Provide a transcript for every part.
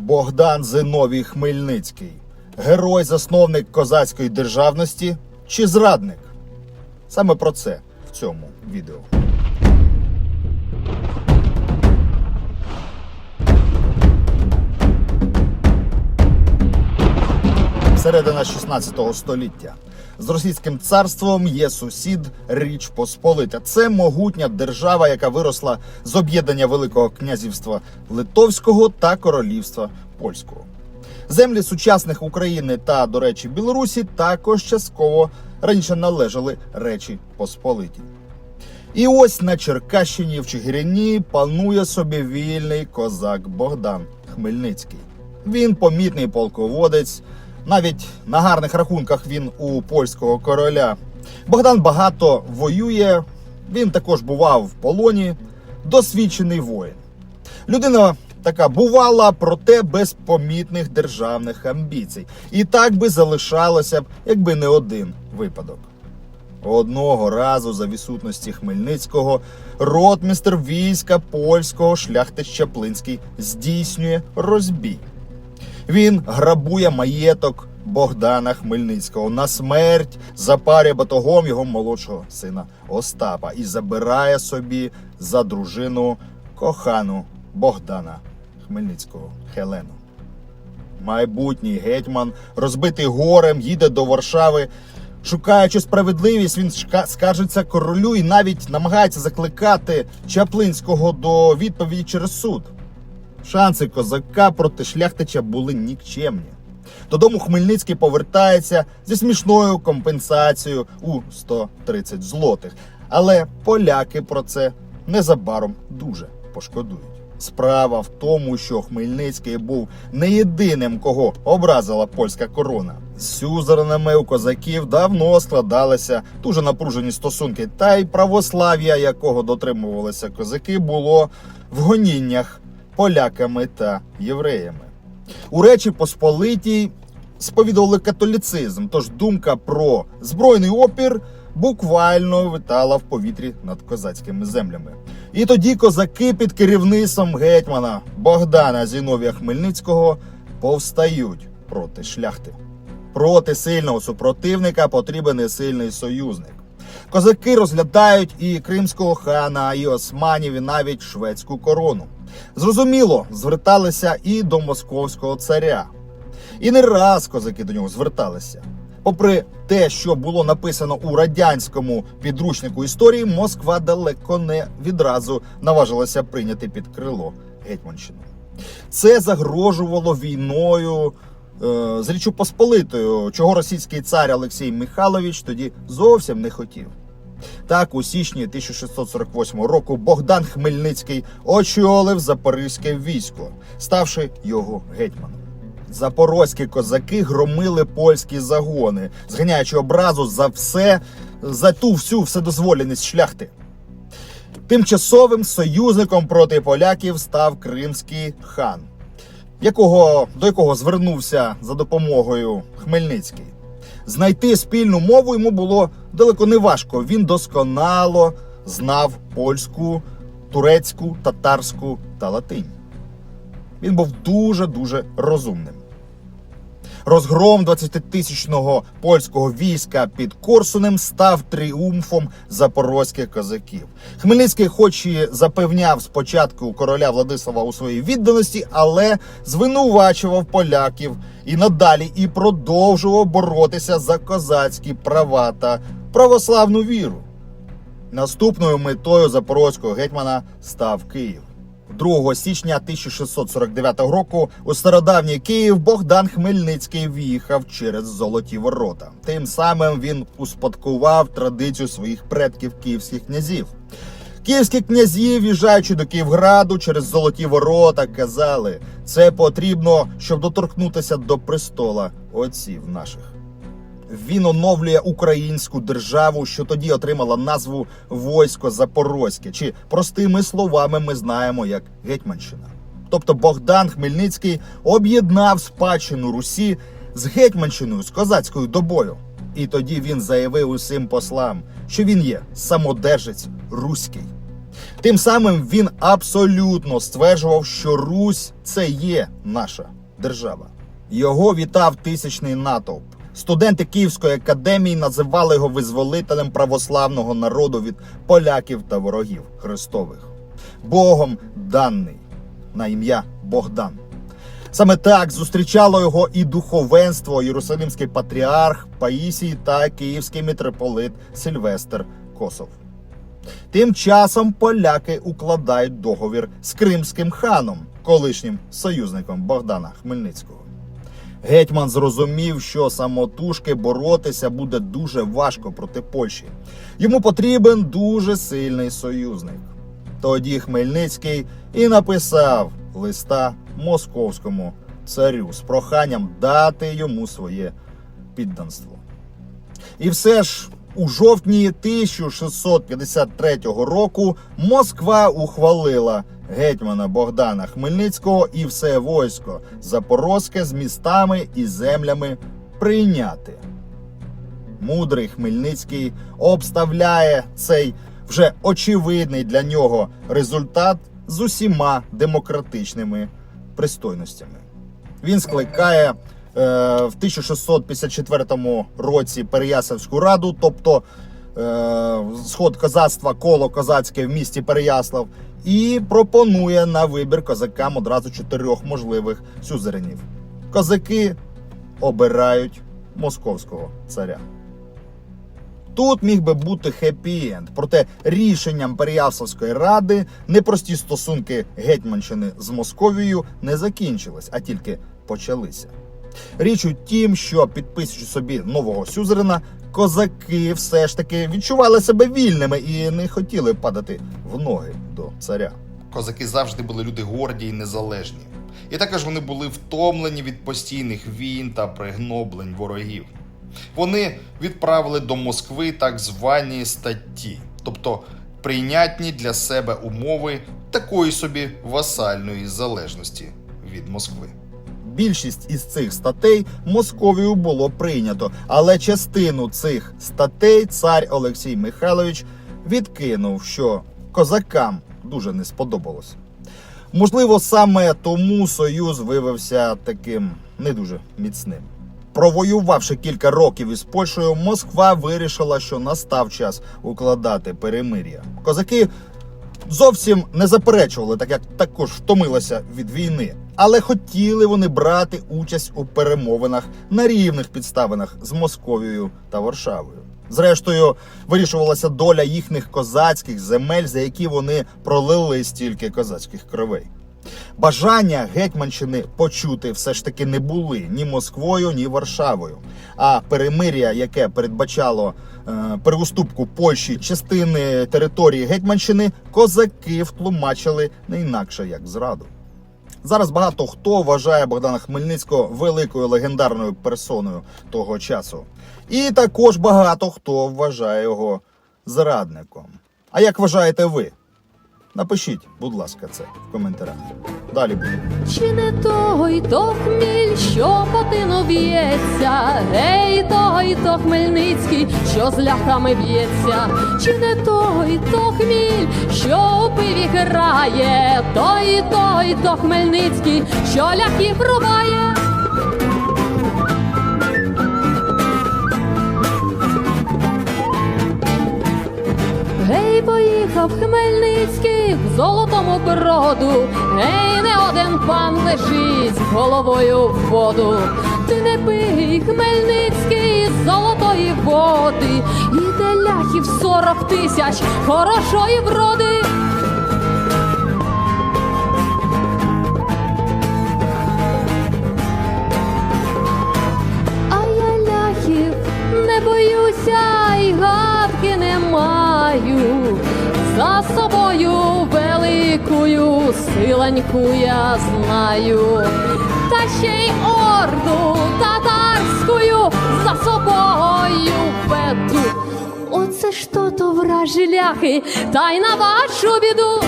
Богдан Зиновій Хмельницький. Герой, засновник козацької державності чи зрадник? Саме про це в цьому відео. Середина 16 століття. З російським царством є сусід Річ Посполита. Це могутня держава, яка виросла з об'єднання Великого князівства Литовського та Королівства Польського. Землі сучасних України та, до речі, Білорусі також частково раніше належали Речі Посполитій. І ось на Черкащині в Чигирині панує собі вільний козак Богдан Хмельницький. Він помітний полководець. Навіть на гарних рахунках він у польського короля. Богдан багато воює. Він також бував в полоні, досвідчений воїн. Людина така бувала, проте без помітних державних амбіцій. І так би залишалося б, якби не один випадок. Одного разу за відсутності Хмельницького ротмістр війська польського шляхтич Чаплинський здійснює розбій. Він грабує маєток Богдана Хмельницького на смерть запарює батогом його молодшого сина Остапа і забирає собі за дружину кохану Богдана Хмельницького Хелену. Майбутній гетьман, розбитий горем, їде до Варшави. Шукаючи справедливість, він скаржиться королю і навіть намагається закликати Чаплинського до відповіді через суд. Шанси козака проти шляхтича були нікчемні. Додому Хмельницький повертається зі смішною компенсацією у 130 злотих. Але поляки про це незабаром дуже пошкодують. Справа в тому, що Хмельницький був не єдиним, кого образила польська корона. З сюзернами у козаків давно складалися дуже напружені стосунки, та й православ'я, якого дотримувалися козаки, було в гоніннях поляками та євреями. У Речі Посполитій сповідували католіцизм, тож думка про збройний опір буквально витала в повітрі над козацькими землями. І тоді козаки під керівництвом гетьмана Богдана Зіновія Хмельницького повстають проти шляхти. Проти сильного супротивника потрібен і сильний союзник. Козаки розглядають і кримського хана, і османів, і навіть шведську корону. Зрозуміло, зверталися і до московського царя. І не раз козаки до нього зверталися. Попри те, що було написано у радянському підручнику історії, Москва далеко не відразу наважилася прийняти під крило Гетьманщину. Це загрожувало війною е, з Річчю Посполитою, чого російський цар Олексій Михайлович тоді зовсім не хотів. Так, у січні 1648 року Богдан Хмельницький очолив запорізьке військо, ставши його гетьманом. Запорозькі козаки громили польські загони, зганяючи образу за все, за ту всю вседозволеність шляхти. Тимчасовим союзником проти поляків став кримський хан, якого, до якого звернувся за допомогою Хмельницький. Знайти спільну мову йому було далеко не важко. Він досконало знав польську, турецьку, татарську та латинь. Він був дуже-дуже розумним. Розгром 20-тисячного польського війська під Корсунем став тріумфом запорозьких козаків. Хмельницький, хоч і запевняв спочатку короля Владислава у своїй відданості, але звинувачував поляків і надалі і продовжував боротися за козацькі права та православну віру. Наступною метою запорозького гетьмана став Київ. 2 січня 1649 року у стародавній Київ Богдан Хмельницький в'їхав через золоті ворота. Тим самим він успадкував традицію своїх предків київських князів. Київські князі, в'їжджаючи до Київграду через золоті ворота, казали: це потрібно, щоб доторкнутися до престола отців наших. Він оновлює українську державу, що тоді отримала назву Войсько Запорозьке, чи простими словами ми знаємо як Гетьманщина. Тобто Богдан Хмельницький об'єднав спадщину Русі з Гетьманщиною, з козацькою добою. І тоді він заявив усім послам, що він є самодержець руський. Тим самим він абсолютно стверджував, що Русь це є наша держава. Його вітав тисячний натовп. Студенти Київської академії називали його визволителем православного народу від поляків та ворогів Христових. Богом даний на ім'я Богдан. Саме так зустрічало його і духовенство, Єрусалимський патріарх Паїсій та київський митрополит Сильвестр Косов. Тим часом поляки укладають договір з кримським ханом, колишнім союзником Богдана Хмельницького. Гетьман зрозумів, що самотужки боротися буде дуже важко проти Польщі. Йому потрібен дуже сильний союзник. Тоді Хмельницький і написав листа московському царю з проханням дати йому своє підданство. І все ж у жовтні 1653 року Москва ухвалила гетьмана Богдана Хмельницького і все войско Запорозьке з містами і землями прийняти. Мудрий Хмельницький обставляє цей вже очевидний для нього результат з усіма демократичними пристойностями. Він скликає в 1654 році Переяславську раду, тобто е, сход козацтва коло козацьке в місті Переяслав, і пропонує на вибір козакам одразу чотирьох можливих сюзеренів. Козаки обирають московського царя. Тут міг би бути хеппі-енд, проте рішенням Переяславської ради непрості стосунки Гетьманщини з Московією не закінчились, а тільки почалися. Річ у тім, що підписуючи собі нового сюзерена, козаки все ж таки відчували себе вільними і не хотіли падати в ноги до царя. Козаки завжди були люди горді і незалежні. І також вони були втомлені від постійних війн та пригноблень ворогів. Вони відправили до Москви так звані статті, тобто прийнятні для себе умови такої собі васальної залежності від Москви. Більшість із цих статей Московію було прийнято, але частину цих статей цар Олексій Михайлович відкинув, що козакам дуже не сподобалось. Можливо, саме тому союз виявився таким не дуже міцним. Провоювавши кілька років із Польщею, Москва вирішила, що настав час укладати перемир'я. Козаки зовсім не заперечували, так як також втомилися від війни, але хотіли вони брати участь у перемовинах на рівних підставинах з Московією та Варшавою. Зрештою, вирішувалася доля їхніх козацьких земель, за які вони пролили стільки козацьких кровей. Бажання Гетьманщини почути все ж таки не були ні Москвою, ні Варшавою. А перемир'я, яке передбачало е, переуступку Польщі частини території Гетьманщини, козаки втлумачили не інакше як зраду. Зараз багато хто вважає Богдана Хмельницького великою легендарною персоною того часу. І також багато хто вважає його зрадником. А як вважаєте ви? Напишіть, будь ласка, це в коментарях. Далі буде. Чи не той то хміль, що потину б'ється, гей, той то Хмельницький, що з ляхами б'ється, чи не той то хміль, що у пиві грає, той той то Хмельницький, що ляхів рубає. Гей, поїхав Хмельницький в золотому броду. Гей, не один пан лежить головою в воду. Ти не пий, Хмельницький з золотої води. і ляхів сорок тисяч хорошої вроди. За собою великою силаньку я знаю, та ще й орду татарською за собою веду. Оце ж то то вражі ляхи, та й на вашу біду.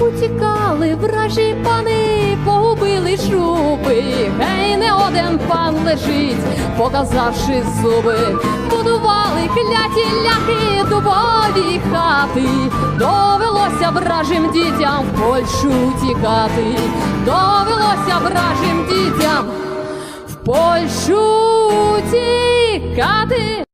Утікали вражі пани, погубили шуб, гей, не один пан лежить, показавши зуби, будували кляті ляхи дубові хати, довелося вражим дітям в Польщу тікати, довелося вражим дітям в Польщу тікати.